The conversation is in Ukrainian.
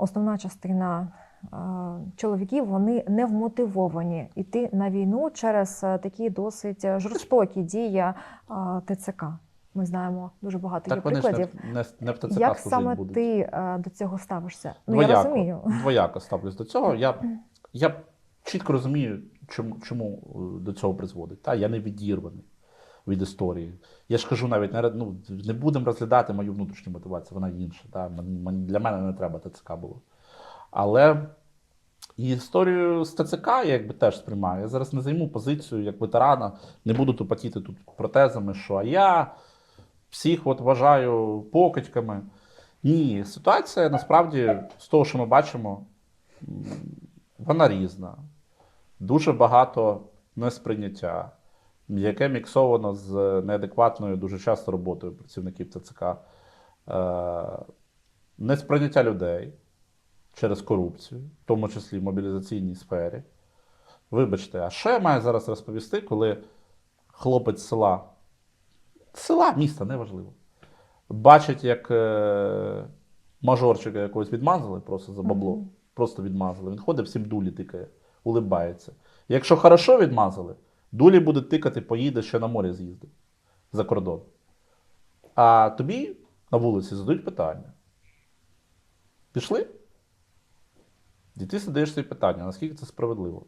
основна частина е, чоловіків вони не вмотивовані йти на війну через е, такі досить е, жорстокі дії ТЦК. Ми знаємо дуже багато є Так не, прикладів. не, не в ТЦК Як саме будуть. ти до цього ставишся? Ну я розумію. Двояко ставлюсь до цього. Я, я чітко розумію, чому, чому до цього призводить. Та? Я не відірваний від історії. Я ж кажу навіть, не, ну, не будемо розглядати мою внутрішню мотивацію, вона інша. Та? Для мене не треба ТЦК було. Але і історію з ТЦК я якби теж сприймаю. Я зараз не займу позицію як ветерана, не буду тупотіти тут протезами, що а я всіх от вважаю покидьками. Ні, ситуація насправді з того, що ми бачимо, вона різна. Дуже багато несприйняття, яке міксовано з неадекватною дуже часто роботою працівників ТЦК. Е, несприйняття людей через корупцію, в тому числі в мобілізаційній сфері. Вибачте, а що я маю зараз розповісти, коли хлопець села, села, міста, неважливо, бачить, як е, мажорчика якогось відмазали просто за бабло. Мгм. Просто відмазали. Він ходить, всім дулі тикає, улибається. Якщо хорошо відмазали, дулі буде тикати, поїде ще на море з'їздить за кордон. А тобі на вулиці задають питання. Пішли? І ти задаєш собі питання, наскільки це справедливо?